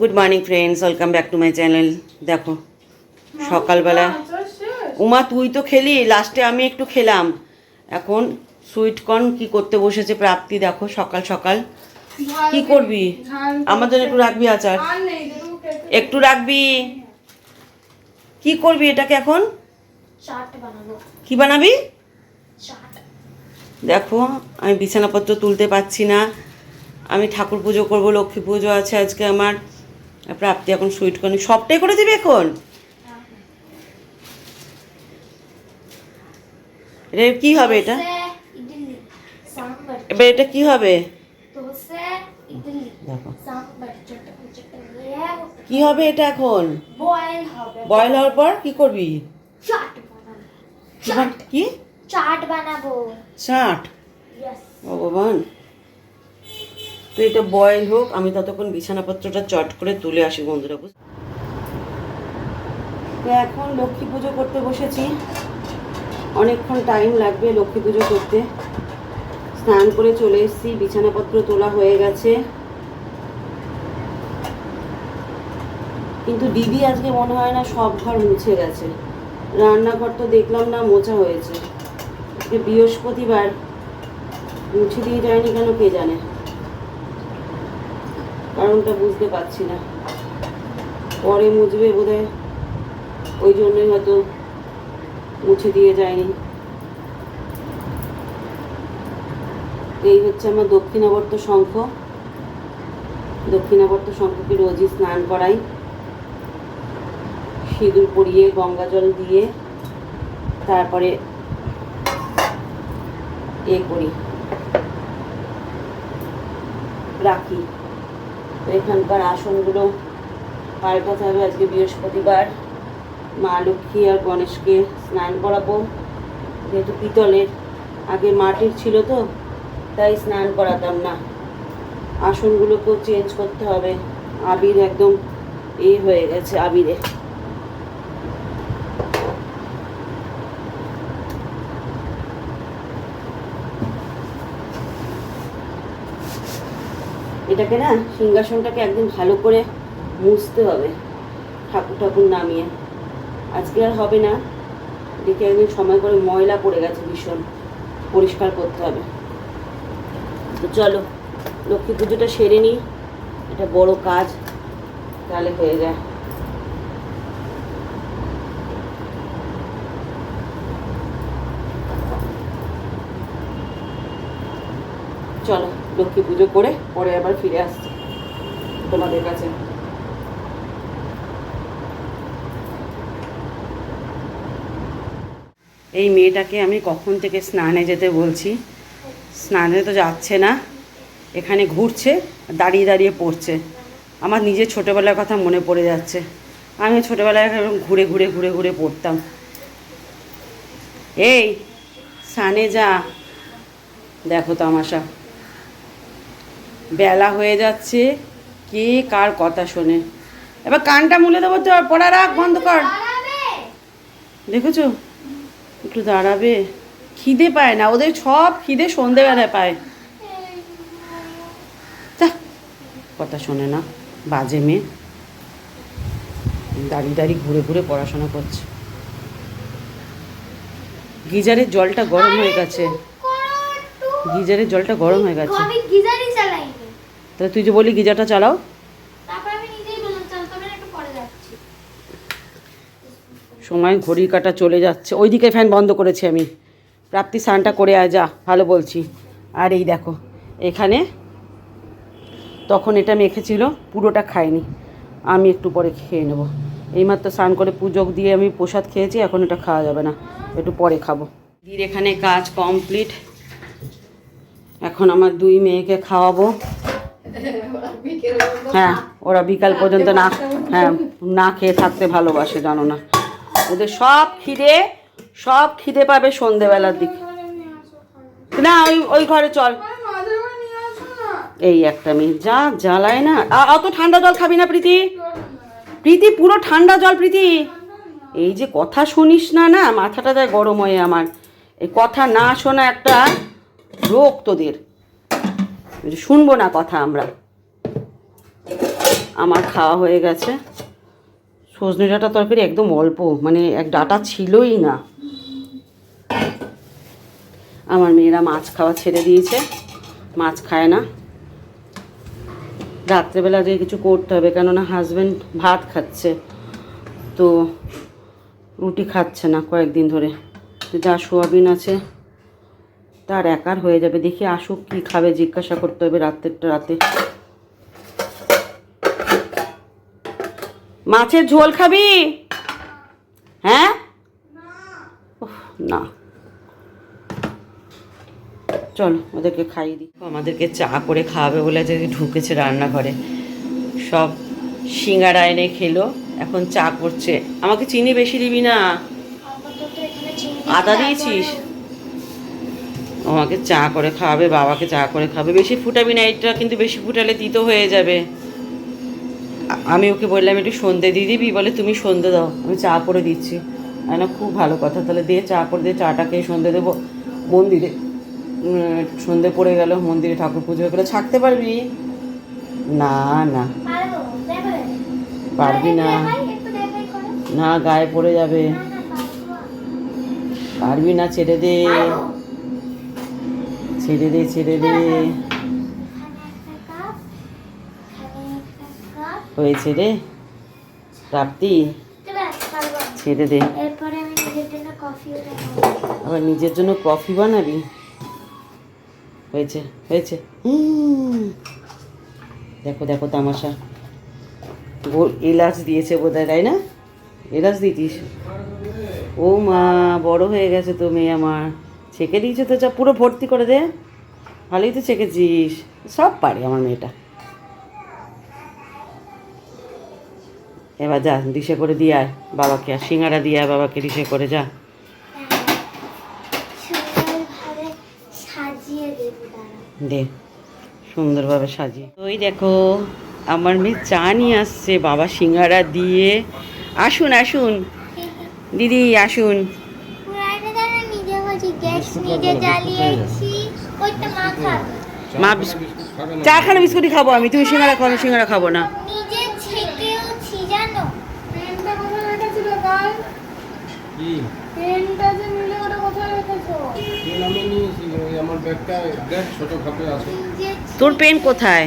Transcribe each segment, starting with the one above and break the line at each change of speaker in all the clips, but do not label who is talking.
Good morning friends welcome back to my channel দেখো সকালবেলা। উমা তুই তো খেলি। লাস্টে আমি একটু খেলাম। এখন সুইটকর্ন কি করতে বসেছে প্রাপ্তি দেখো সকাল সকাল। কি করবি? আমার জন্য একটু রাখবি আচার। একটু রাখবি। কি করবি এটাকে এখন? কি বানাবি? দেখো আমি বিছানাপত্র তুলতে পারছি না। আমি ঠাকুর পুজো করব লক্ষ্মী পুজো আছে আজকে আমার। প্রাপ্তি এখন সুইট কর্ন সবটাই করে দিবি এখন? এটা কি হবে এটা? এবার এটা কি হবে? কি হবে এটা এখন?
বয়েল
হওয়ার পর কি করবি?
চাট
কি
চাট। বানাবো।
চাট?
ইয়েস
ভগবান। তো এটা বয়েল হোক, আমি ততক্ষণ বিছানাপত্রটা চট করে তুলে আসি বন্ধুরা বুঝ তো এখন লক্ষ্মী পুজো করতে বসেছি। অনেকক্ষণ টাইম লাগবে লক্ষ্মী পুজো করতে। স্নান করে চলে এসেছি, বিছানাপত্র তোলা হয়ে গেছে। কিন্তু দিদি আজকে মনে হয় না সব ঘর মুছে গেছে। রান্নাঘর তো দেখলাম না, মোছা হয়েছে। বৃহস্পতিবার। মুছে দিয়ে যায়নি কেন কে জানে? কারণটা বুঝতে পারছি না। পরে মুছবে বোধহয়। ওই জন্যই হয়তো মুছে দিয়ে যায়নি। এই হচ্ছে আমার দক্ষিণাবর্ত শঙ্খ। দক্ষিণাবর্ত শঙ্খকে রোজই স্নান করাই। সিঁদুর পরিয়ে গঙ্গা জল দিয়ে তারপরে এ করি। রাখি। তো এখানকার আসনগুলো পাল্টাতে হবে আজকে বৃহস্পতিবার। মা লক্ষ্মী আর গণেশকে স্নান করাবো। যেহেতু পিতলের, আগে মাটির ছিল তো, তাই স্নান করাতাম না। আসনগুলোকেও চেঞ্জ করতে হবে। আবির একদম এই হয়ে গেছে, আবিরে। এটাকে না সিংহাসনটাকে একদিন ভালো করে মুছতে হবে, ঠাকুর ঠাকুর নামিয়ে। আজকে আর হবে না। দেখে একদিন সময় করে ময়লা পড়ে গেছে ভীষণ, পরিষ্কার করতে হবে। তো চলো, লক্ষ্মী পুজোটা সেরে নিই, এটা বড় কাজ, তাহলে হয়ে যায়। চলো। লক্ষ্মী পুজো করে পরে আবার ফিরে আসছি তোমাদের কাছে। এই মেয়েটাকে আমি কখন থেকে স্নানে যেতে বলছি? স্নানে তো যাচ্ছে না। এখানে ঘুরছে, দাঁড়িয়ে দাঁড়িয়ে পড়ছে। আমার নিজের ছোটোবেলার কথা মনে পড়ে যাচ্ছে। আমি ছোটোবেলায় ঘুরে ঘুরে ঘুরে ঘুরে পড়তাম। এই, স্নানে যা। দেখো তামাশা। বেলা হয়ে যাচ্ছে। কে কার কথা শোনে? এবার কানটা মুলে দেবো তো পড়া রাখ, বন্ধ কর। দেখেছ? একটু দাঁড়াবে। খিদে পায় না, ওদের সব খিদে সন্ধেবেলায় পায়। কথা শোনে না, বাজে মেয়ে। দাঁড়িয়ে দাঁড়িয়ে ঘুরে ঘুরে পড়াশোনা করছে। গিজারের জলটা গরম হয়ে গেছে। গিজারের জলটা গরম হয়ে গেছে। তাহলে তুই যে বলি গিজারটা চালাও। সময় ঘড়ির কাটা চলে যাচ্ছে। ওইদিকে ফ্যান বন্ধ করেছি আমি। প্রাপ্তি স্নানটা করে আয় যা ভালো বলছি। আর এই দেখো এখানে তখন এটা মেখেছিল পুরোটা খাইনি। আমি একটু পরে খেয়ে নেব। এইমাত্র স্নান করে পুজো দিয়ে আমি প্রসাদ খেয়েছি এখন এটা খাওয়া যাবে না। একটু পরে খাব। দিদির এখানে কাজ কমপ্লিট এখন আমার দুই মেয়েকে খাওয়াবো। হ্যাঁ ওরা বিকাল পর্যন্ত না হ্যাঁ না খেয়ে থাকতে ভালোবাসে, জানো না। ওদের সব খিদে সব খিদে পাবে সন্ধেবেলার দিকে। না, ওই ওই ঘরে চল। এই একটা মেয়ে, যা জ্বালায় না। অত ঠান্ডা জল খাবি না, প্রীতি। প্রীতি, পুরো ঠান্ডা জল, প্রীতি। এই যে কথা শুনিস না না, মাথাটা যায় গরম হয়ে আমার। এই কথা না শোনা একটা রোগ তোদের। শুনব না কথা আমরা। আমার খাওয়া হয়ে গেছে। সজনে ডাঁটা তরকারি একদম অল্প মানে এক ডাটা ছিলই না। আমার মেয়েরা মাছ খাওয়া ছেড়ে দিয়েছে, মাছ খায় না। রাত্রেবেলা যে কিছু করতে হবে, কেননা হাজব্যান্ড ভাত খাচ্ছে, তো রুটি খাচ্ছে না কয়েকদিন ধরে। যা সোয়াবিন আছে তার একার হয়ে যাবে। দেখি আসুক কি খাবে জিজ্ঞাসা করতে হবে রাত্রেরটা রাতে। মাছের ঝোল খাবি? হ্যাঁ? উফ, না। চলো ওদেরকে খাইয়ে দিই। আমাদেরকে চা করে খাওয়াবে বলে যে ঢুকেছে রান্নাঘরে। সব সিঙ্গারা এনে খেলো এখন চা করছে। আমাকে চিনি বেশি দিবি না? আদা দিয়েছিস? আমাকে চা করে খাওয়াবে, বাবাকে চা করে খাবে বেশি ফুটাবি না, এটা কিন্তু বেশি ফুটালে তিতো হয়ে যাবে। আমি ওকে বললাম, একটু সন্ধে দিয়ে দিবি? বলে, তুমি সন্ধে দাও, আমি চা করে দিচ্ছি। না খুব ভালো কথা, তাহলে দিয়ে চা করে দিয়ে চাটা খেয়ে সন্ধে দেবো। মন্দিরে সন্ধে পড়ে গেল, মন্দিরে ঠাকুর পুজো করে ছাড়তে পারবি? না না।
পারবি
না। না, গায়ে পড়ে যাবে।
পারব
না, ছেড়ে দে। ছেড়ে দে ছেড়ে দে হয়েছে রে। প্রাপ্তি। ছেড়ে দে। আবার নিজের জন্য কফি বানাবি? হয়েছে হয়েছে। দেখো দেখো, তামাশা। এলাচ দিয়েছে বোধহয়, তাই না? এলাচ দিতিস? ও মা, বড় হয়ে গেছে তো মেয়ে আমার। ছেঁকে দিয়েছে তো চা পুরো ভর্তি করে দে। ভালোই তো ছেঁকেছিস। সব পারে আমার মেয়েটা। এবার যা ডিশে করে দিয়ে আয় বাবাকে, আর সিঙ্গারা দিয়ে আয় বাবাকে ডিশে করে, যা। দে, সুন্দরভাবে সাজিয়ে। ওই দেখো, আমার মেয়ে চা নিয়ে আসছে, বাবা সিঙ্গারা দিয়ে। আসুন আসুন। দিদি, আসুন।
গ্যাস নিজে জ্বালিয়েছি ওইটা মা খাবে?
মা বিস্কুট চা খানা বিস্কুটই খাব আমি তুমি সিঙ্গারা খাও আমি সিঙ্গারা খাব না।
নিজে ছেঁকেওছি জানো?
পেনটা কোথায় রেখেছিলে কাল
কি?
পেনটা যে নিলে ওটা কোথায় রেখেছো?
পেন আমি নিয়েছি ওই আমার ব্যাগটা দেখ ছোট খাপে আছে।
তোর পেন কোথায়?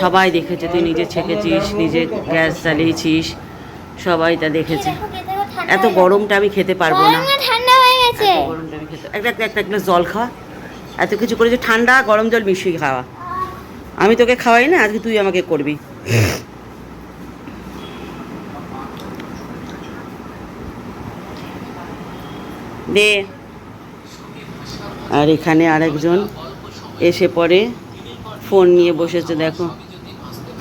সবাই দেখেছে তুই নিজে ছেঁকেছিস নিজে গ্যাস জ্বালিয়েছিস সবাই তা দেখেছে। এত গরমটা আমি খেতে পারব না।
গরম না ঠান্ডা হয়ে
একটা একটা একটা একটা জল খাওয়া এত কিছু করেছে ঠান্ডা গরম জল মিশিয়ে খাওয়া। আমি তোকে খাওয়াই না আজকে তুই আমাকে করবি। দে। আর এখানে আরেকজন এসে পড়ে। ফোন নিয়ে বসেছে দেখো।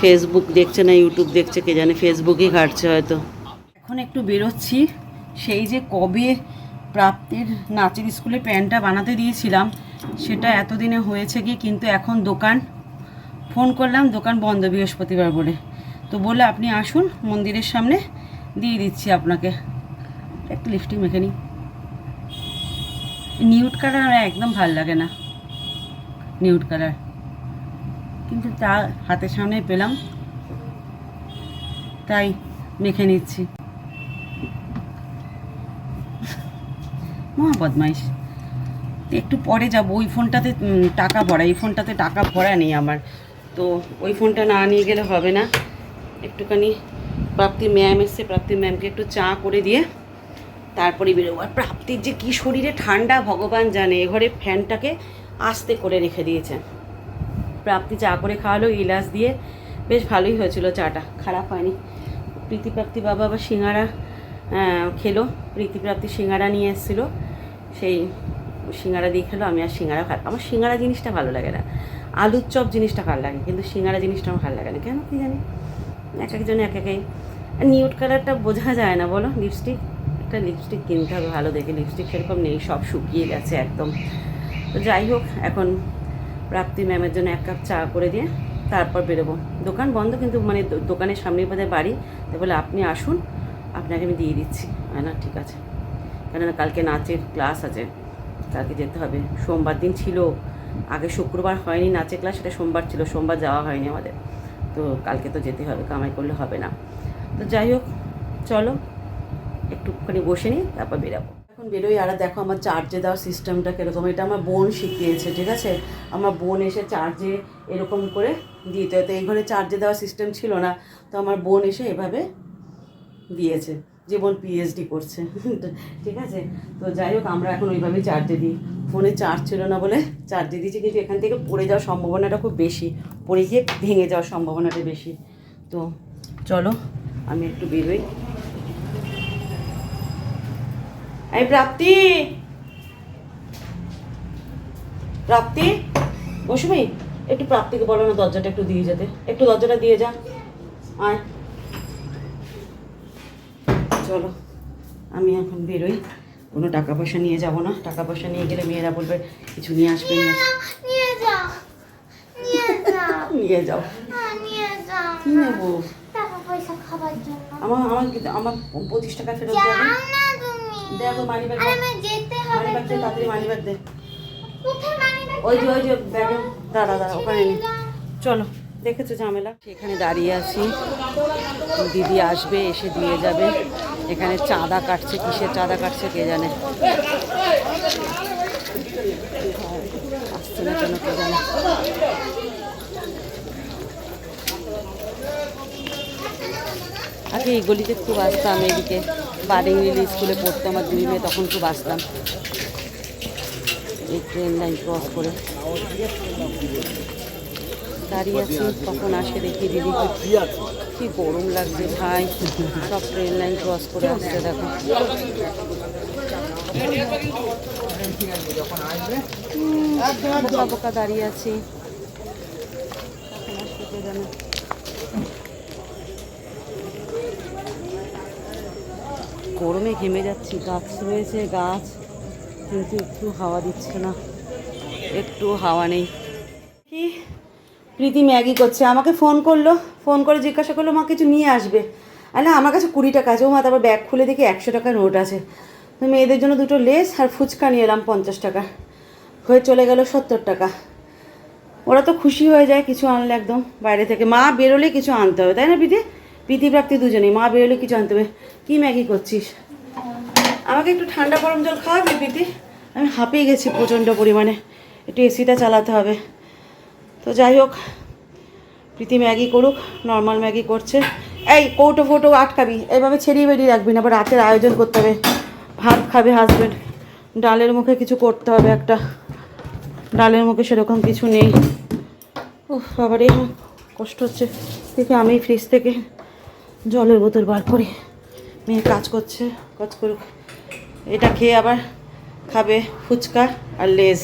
ফেসবুক দেখছে না ইউটিউব দেখছে কে জানে ফেসবুকই ঘাটছে হয়তো। এখন একটু বেরোচ্ছি। সেই যে কবে প্রাপ্তির নাচের স্কুলে প্যান্টটা বানাতে দিয়েছিলাম। সেটা এতদিনে হয়েছে কি, কিন্তু এখন দোকান, ফোন করলাম, দোকান বন্ধ বৃহস্পতিবার বলে। তো বলে আপনি আসুন, মন্দিরের সামনে দিয়ে দিচ্ছি আপনাকে। একটু লিফটিং মেখে নিই। নিউট কালার আমার একদম ভালো লাগে না নিউট কালার কিন্তু তা হাতের সামনে পেলাম, তাই মেখে নিচ্ছি। মহা বদমাইশ। একটু পরে যাব, ওই ফোনটাতে টাকা ভরা, এই ফোনটাতে টাকা ভরা নেই আমার। তো ওই ফোনটা না নিয়ে গেলে হবে না। একটুখানি প্রাপ্তি ম্যাম এসছে, প্রাপ্তি ম্যামকে একটু চা করে দিয়ে তারপরে বেরোবো। আর প্রাপ্তির যে কী শরীরে ঠান্ডা, ভগবান জানে, এ ঘরে ফ্যানটাকে আস্তে করে রেখে দিয়েছেন প্রাপ্তি চা করে খাওয়ালো, ইলাচ দিয়ে বেশ ভালোই হয়েছিল চাটা, খারাপ হয়নি। প্রীতিপ্রাপ্তি বাবা আবার সিঙ্গারা খেলো। প্রীতি প্রাপ্তি সিঙ্গারা নিয়ে এসেছিল। সেই সিঙ্গারা দিয়ে খেলো, আমি আর সিঙ্গারা খা আমার সিঙ্গারা জিনিসটা ভালো লাগে না। আলুর চপ জিনিসটা ভালো লাগে, কিন্তু সিঙ্গারা জিনিসটা আমার ভালো লাগে না। কেন কি জানি? এক একজন এক আর নিউট কালারটা বোঝা যায় না, বলো? লিপস্টিক একটা লিপস্টিক কিনতে হবে ভালো দেখে। লিপস্টিক সেরকম নেই, সব শুকিয়ে গেছে একদম। তো যাই হোক, এখন প্রাপ্তি ম্যামের জন্য এক কাপ চা করে দিয়ে তারপর বেরোবো। দোকান বন্ধ, কিন্তু মানে দোকানের সামনে বোধহয় বাড়ি। বলে, আপনি আসুন, আপনাকে আমি দিয়ে দিচ্ছি। না ঠিক আছে। কেননা কালকে নাচের ক্লাস আছে, কালকে যেতে হবে। সোমবার দিন ছিল, আগে শুক্রবার হয়নি নাচের ক্লাস সেটা সোমবার ছিল, সোমবার যাওয়া হয়নি আমাদের। তো কালকে তো যেতে হবে, কামাই করলে হবে না। তো যাই হোক, চলো, একটুখানি বসে নিই, তারপর বেরাবো। এখন বেরোই, আর দেখো আমার চার্জে দেওয়ার সিস্টেমটা কীরকম, এটা আমার বোন শিখিয়েছে, ঠিক আছে? আমার বোন এসে চার্জে এরকম করে দিতে তো এই ঘরে চার্জে দেওয়ার সিস্টেম ছিল না, তো আমার বোন এসে এভাবে দিয়েছে। যে বোন পিএইচডি করছে। ঠিক আছে? তো যাই হোক, আমরা এখন ওইভাবেই চার্জে দিই। ফোনে চার্জ ছিল না বলে চার্জে দিয়েছি, কিন্তু এখান থেকে পড়ে যাওয়ার সম্ভাবনাটা খুব বেশি। পড়ে গিয়ে ভেঙে যাওয়ার সম্ভাবনাটা বেশি। তো চলো, আমি একটু বেরোই। এই প্রাপ্তি! প্রাপ্তি! মৌসুমি একটু প্রাপ্তিকে বলো না, দরজাটা একটু দিয়ে যেতে। একটু দরজাটা দিয়ে যা। আয়। চলো। আমি এখন বেরোই। কোনো টাকা পয়সা নিয়ে যাব না। টাকা পয়সা নিয়ে গেলে মেয়েরা বলবে কিছু নিয়ে আসবে নিয়ে
নিয়ে যাও নিয়ে যাও।
কি নেব আমার আমার কি- আমার পঁচিশ টাকা ফেরত
তুমি।
দেখো মানি ব্যাগ মানি দে। তাড়াতাড়ি মানি ব্যাগ দে? ওই যে ওই যে ব্যাগে। দাঁড়া দাঁড়া ওখানে নি। চলো দেখেছ ঝামেলা? সেখানে দাঁড়িয়ে আছি। দিদি আসবে এসে দিয়ে যাবে। এখানে চাঁদা কাটছে, কিসের চাঁদা কাটছে কে জানে? আসছে না কেন কে জানে? আগে এই গলিতে খুব আসতাম, এদিকে বাডিংলি স্কুলে পড়তো আমার দুই মেয়ে, তখন খুব আসতাম। এই ট্রেন লাইন ক্রস করে। দাঁড়িয়ে আছি, কখন আসে দেখি দিদি। কি গরম লাগছে ভাই। সব ট্রেন লাইন ক্রস করে আসছে, দেখো। বোকা বোকা দাঁড়িয়ে আছি। কে গরমে ঘেমে যাচ্ছি, গাছ রয়েছে, গাছ। কিন্তু একটু হাওয়া দিচ্ছে না, একটু হাওয়া নেই। কি প্রীতি ম্যাগি করছে। আমাকে ফোন করল, ফোন করে জিজ্ঞাসা করল, মা, কিছু নিয়ে আসবে? আর না, আমার কাছে কুড়ি টাকা আছে। ও মা, তারপর ব্যাগ খুলে দেখি একশো টাকার নোট আছে। মেয়েদের জন্য দুটো লেস আর ফুচকা নিয়ে এলাম পঞ্চাশ টাকা। হয়ে চলে গেল সত্তর টাকা। ওরা তো খুশি হয়ে যায় কিছু আনলে একদম। বাইরে থেকে মা বেরোলে কিছু আনতে হবে, তাই না প্রীতি? প্রীতি প্রাপ্তি দুজনেই। মা বেরোলে কিছু আনতে হবে। কী ম্যাগি করছিস? আমাকে একটু ঠান্ডা গরম জল খাওয়াবি প্রীতি? আমি হাঁপিয়ে গেছি প্রচণ্ড পরিমাণে। একটু এসিটা চালাতে হবে। তো যাই হোক, প্রীতি ম্যাগি করুক নর্মাল ম্যাগি করছে। এই কৌটো ফোটো আটকাবি, এইভাবে ছড়িয়ে বেরিয়ে রাখবি না, আবার রাতের আয়োজন করতে হবে। ভাত খাবে হাজবেন্ড ডালের মুখে কিছু করতে হবে একটা। ডালের মুখে সেরকম কিছু নেই। ও বাবারে, কষ্ট হচ্ছে। দেখে আমি ফ্রিজ থেকে জলের বোতল বার করি। মেয়ে কাজ করছে, কাজ করুক। এটা খেয়ে আবার খাবে ফুচকা আর লেজ।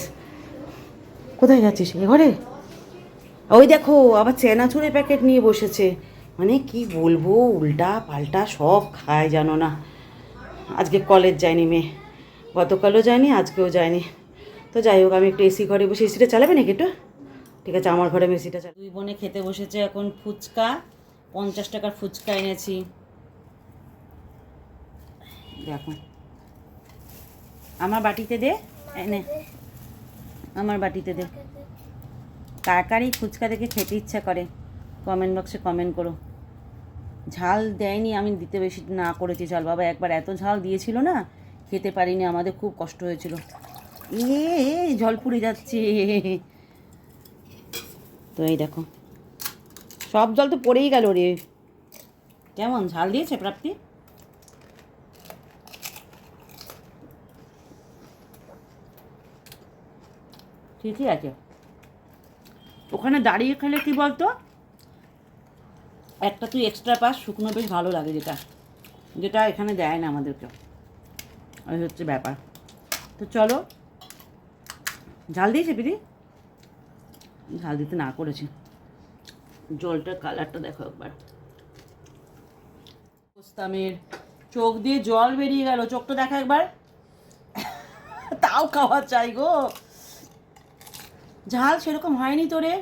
কোথায় যাচ্ছিস? এ ঘরে? ওই দেখো, আবার চেনাচুরের প্যাকেট নিয়ে বসেছে। মানে কি বলব, উল্টা পাল্টা সব খায় জানো না। আজকে কলেজ যায়নি মেয়ে। গতকালও যায়নি, আজকেও যায়নি। তো যাই হোক, আমি একটু এসি ঘরে বসে এসিটা চালাবে নাকি একটু? ঠিক আছে, আমার ঘরে আমি এসিটা চালাই দুই বোনে খেতে বসেছে এখন ফুচকা, পঞ্চাশ টাকার ফুচকা এনেছি। দেখো। আমার বাটিতে দে, এনে। আমার বাটিতে দে। কার কার এই ফুচকা দেখে খেতে ইচ্ছা করে? কমেন্ট বক্সে কমেন্ট করো। ঝাল দেয়নি আমি দিতে বেশি না করেছি। ঝাল বাবা একবার এত ঝাল দিয়েছিল না খেতে পারিনি আমাদের খুব কষ্ট হয়েছিল। এ এ, জল পুড়ে যাচ্ছে। তো এই দেখো। সব জল তো পড়েই গেল রে। কেমন ঝাল দিয়েছে প্রাপ্তি? ঠিকই আছে। ওখানে দাঁড়িয়ে খেলে কি বলতো? একটা তুই এক্সট্রা পাস, শুকনো বেশ ভালো লাগে যেটা। যেটা এখানে দেয় না আমাদেরকে। ওই হচ্ছে ব্যাপার। তো চলো। ঝাল দিয়েছে পিদি? ঝাল দিতে না করেছি। জলটার কালারটা দেখো একবার। পোস্তামের চোখ দিয়ে জল বেরিয়ে গেল। চোখটা দেখা একবার। তাও খাওয়া চাই গো। ঝাল সেরকম হয়নি তোরে।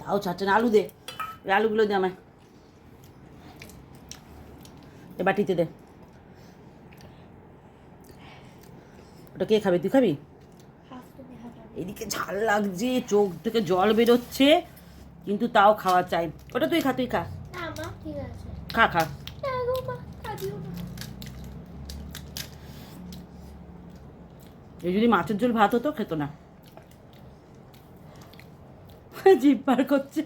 তাও চাচ্ছে না আলু দে আলুগুলো দে আমায়। এ বাটিতে দে। ওটা কে খাবি? তুই খাবি? এদিকে ঝাল লাগছে চোখ থেকে জল বেরোচ্ছে কিন্তু তাও খাওয়া চাই। ওটা তুই খা তুই খা। খা খা
না গো মা খাবিও না
এই যদি মাছের ঝোল ভাত হতো খেতো না। জিভ পার করছে।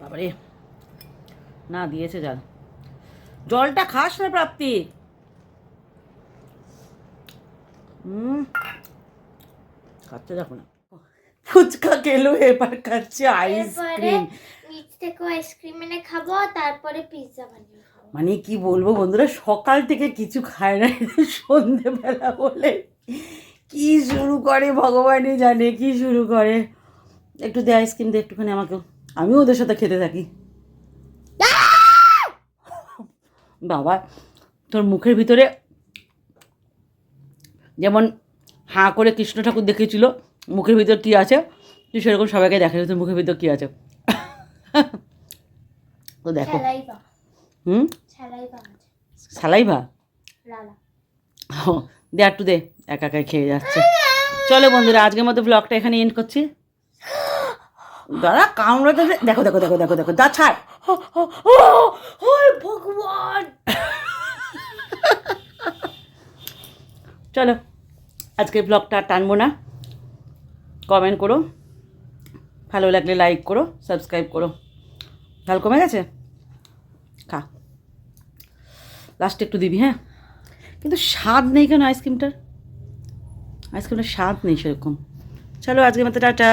বাবারে না দিয়েছে জল। জলটা খাস না প্রাপ্তি। হুম খাচ্ছে দেখো না। ফুচকা খেলো এবার খাচ্ছে আইসক্রিম।
নিচ থেকে আইসক্রিম এনে খাব তারপরে পিৎজা বানিয়ে
মানে কি বলব বন্ধুরা সকাল থেকে কিছু খায় না সন্ধেবেলা বলে। কি শুরু করে ভগবানই জানে কি শুরু করে। একটু দে আইসক্রিম দে একটুখানি আমাকেও। আমিও ওদের সাথে খেতে থাকি। বাবা তোর মুখের ভিতরে যেমন হাঁ করে কৃষ্ণ ঠাকুর দেখেছিল মুখের ভিতর কী আছে? তুই সেরকম সবাইকে দেখা তোর মুখের ভিতর কী আছে? তো দেখো। হুম? সালাইভা ও, দে একটু দে একা একাই খেয়ে যাচ্ছে। চলো বন্ধুরা আজকের মতো ব্লগটা এখানে এন্ড করছি। দাদা কামড়াতে দেখো দেখো দেখো দেখো দেখো দা ছাড়। ভগবান! চলো আজকে ব্লগটা টানবো না। কমেন্ট করো। ভালো লাগলে লাইক করো সাবস্ক্রাইব করো। ঝাল কমে গেছে খা লাস্টে একটু দিবি হ্যাঁ? কিন্তু স্বাদ নেই কেন আইসক্রিমটার আইসক্রিমটার স্বাদ নেই সেরকম। চলো আজকের মতো টাটা।